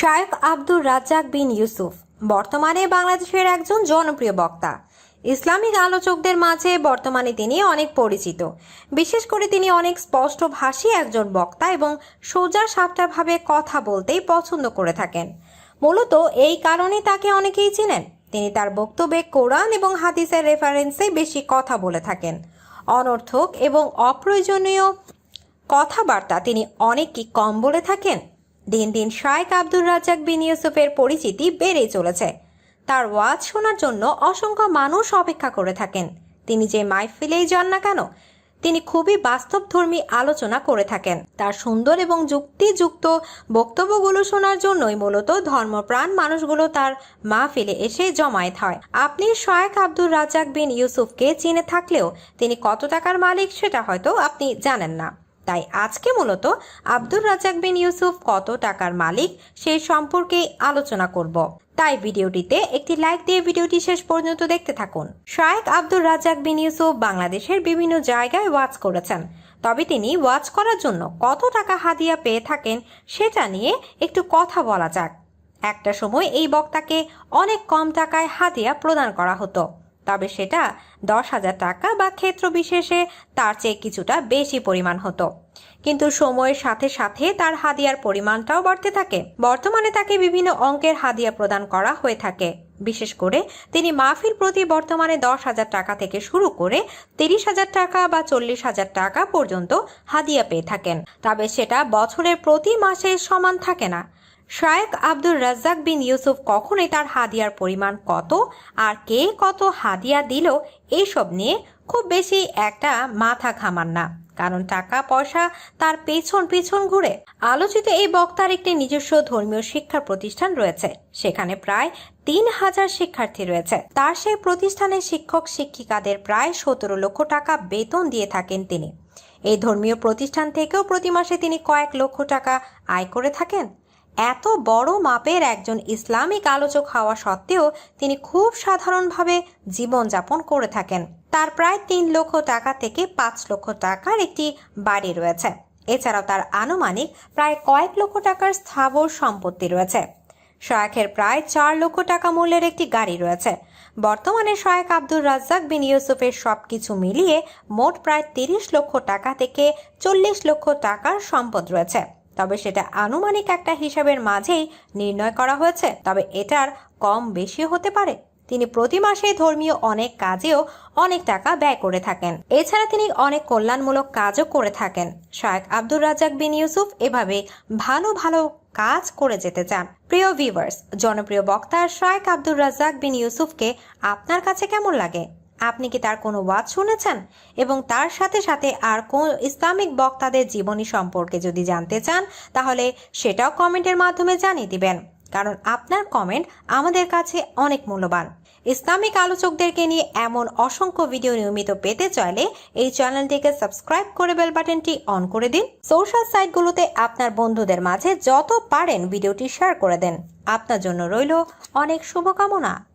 শায়েখ আব্দুর রাজ্জাক বিন ইউসুফ, বর্তমানে বাংলাদেশের একজন জনপ্রিয় বক্তা। ইসলামিক আলোচকদের মাঝে বর্তমানে তিনি অনেক পরিচিত। বিশেষ করে তিনি অনেক স্পষ্টভাষী একজন বক্তা এবং সোজা সাপটাভাবে কথা বলতেই পছন্দ করে থাকেন। মূলত এই কারণে তাকে অনেকেই চিনেন। তিনি তার বক্তব্যে কোরআন এবং হাদিসের রেফারেন্সে বেশি কথা বলে থাকেন। অনর্থক এবং অপ্রয়োজনীয় কথাবার্তা তিনি অনেক কি কম বলে থাকেন। দিন দিন শায়েক আব্দুর রাজ্জাক বিন ইউসুফের পরিচিতি বেড়েই চলেছে। তার ওয়াজ শোনার জন্য অসংখ্য মানুষ অপেক্ষা করে থাকেন। তিনি যে মাইফিলেই যান না কেন, তিনি খুবই বাস্তবধর্মী আলোচনা করে থাকেন। তার সুন্দর এবং যুক্তিযুক্ত বক্তব্যগুলো শোনার জন্যই মূলত ধর্মপ্রাণ মানুষগুলো তার মাহফিলে এসে জমায়েত হয়। আপনি শায়েক আব্দুর রাজ্জাক বিন ইউসুফকে চিনে থাকলেও তিনি কত টাকার মালিক সেটা হয়তো আপনি জানেন না। তাই আজকে মূলত আব্দুর রাজ্জাক বিন ইউসুফ কত টাকার মালিক সেই সম্পর্কে আলোচনা করব। তাই ভিডিওটিতে একটি লাইক দিয়ে ভিডিওটি শেষ পর্যন্ত দেখতে থাকুন। শায়েক আব্দুর রাজ্জাক বিন ইউসুফ বাংলাদেশের বিভিন্ন জায়গায় ওয়াচ করেছেন। তবে তিনি ওয়াচ করার জন্য কত টাকা হাদিয়া পেয়ে থাকেন সেটা নিয়ে একটু কথা বলা যাক। একটা সময় এই বক্তাকে অনেক কম টাকায় হাদিয়া প্রদান করা হতো। তবে সেটা দশ হাজার টাকা বা ক্ষেত্র বিশেষে তার চেয়ে কিছুটা বেশি পরিমাণ হতো। কিন্তু সময়ের সাথে সাথে তার হাদিয়ার পরিমাণটাও বাড়তে থাকে। বর্তমানে তাকে বিভিন্ন অঙ্কের হাদিয়া প্রদান করা হয়ে থাকে। বিশেষ করে তিনি মাহফিল প্রতি বর্তমানে দশ হাজার টাকা থেকে শুরু করে তিরিশ হাজার টাকা বা চল্লিশ হাজার টাকা পর্যন্ত হাদিয়া পেয়ে থাকেন। তবে সেটা বছরের প্রতি মাসে সমান থাকে না। শায়েক আব্দুর রাজ্জাক বিন ইউসুফ কখনোই তার হাদিয়ার পরিমাণ কত আর কে কত হাদিয়া দিল এইসব নিয়ে খুব বেশি একটা মাথা ঘামান না। কারণ টাকা, পয়সা তার পেছন পেছন ঘুরে। আলোচিত এই বক্তার একটি নিজস্ব ধর্মীয় শিক্ষা প্রতিষ্ঠান রয়েছে। সেখানে প্রায় তিন হাজার শিক্ষার্থী রয়েছে। তার সেই প্রতিষ্ঠানের শিক্ষক, শিক্ষিকাদের প্রায় সতেরো লক্ষ টাকা বেতন দিয়ে থাকেন তিনি। এই ধর্মীয় প্রতিষ্ঠান থেকেও প্রতি মাসে তিনি কয়েক লক্ষ টাকা আয় করে থাকেন। এত বড় মাপের একজন ইসলামিক আলোচক হওয়া সত্ত্বেও তিনি খুব সাধারণভাবে জীবনযাপন করে থাকেন। তার প্রায় তিন লক্ষ টাকা থেকে পাঁচ লক্ষ টাকার একটি বাড়ি রয়েছে। এছাড়াও তার আনুমানিক প্রায় কয়েক লক্ষ টাকার স্থাবর সম্পত্তি রয়েছে। শয়েখের প্রায় চার লক্ষ টাকা মূল্যের একটি গাড়ি রয়েছে। বর্তমানে শায়েক আব্দুর রাজ্জাক বিন ইউসুফের সবকিছু মিলিয়ে মোট প্রায় তিরিশ লক্ষ টাকা থেকে চল্লিশ লক্ষ টাকার সম্পদ রয়েছে। তবে সেটা আনুমানিক একটা হিসাবের মাঝেই নির্ণয় করা হয়েছে, তবে এটার কম বেশি হতে পারে। তিনি প্রতি মাসে ধর্মীয় অনেক কাজেও অনেক টাকা ব্যয় করে থাকেন। এছাড়া তিনি অনেক কল্যাণমূলক কাজও করে থাকেন। শায়েক আব্দুর রাজ্জাক বিন ইউসুফ এভাবে ভালো ভালো কাজ করে যেতে চান। প্রিয় ভিউয়ার্স জনপ্রিয় বক্তা শায়েক আব্দুর রাজ্জাক বিন ইউসুফকে আপনার কাছে কেমন লাগে? আপনি কি তার কোনো ওয়াজ শুনেছেন? এবং তার সাথে সাথে আর কোন ইসলামিক বক্তাদের জীবনী সম্পর্কে যদি জানতে চান, তাহলে সেটাও কমেন্টের মাধ্যমে জানিয়ে দিবেন। কারণ আপনার কমেন্ট আমাদের কাছে অনেক মূল্যবান। ইসলামিক আলোচকদেরকে নিয়ে এমন অসংখ্য ভিডিও নিয়মিত পেতে চাইলে এই চ্যানেলটিকে সাবস্ক্রাইব করে বেল বাটনটি অন করে দিন। সোশ্যাল সাইটগুলোতে আপনার বন্ধুদের মাঝে যত পারেন ভিডিওটি শেয়ার করে দেন। আপনার জন্য রইল অনেক শুভকামনা।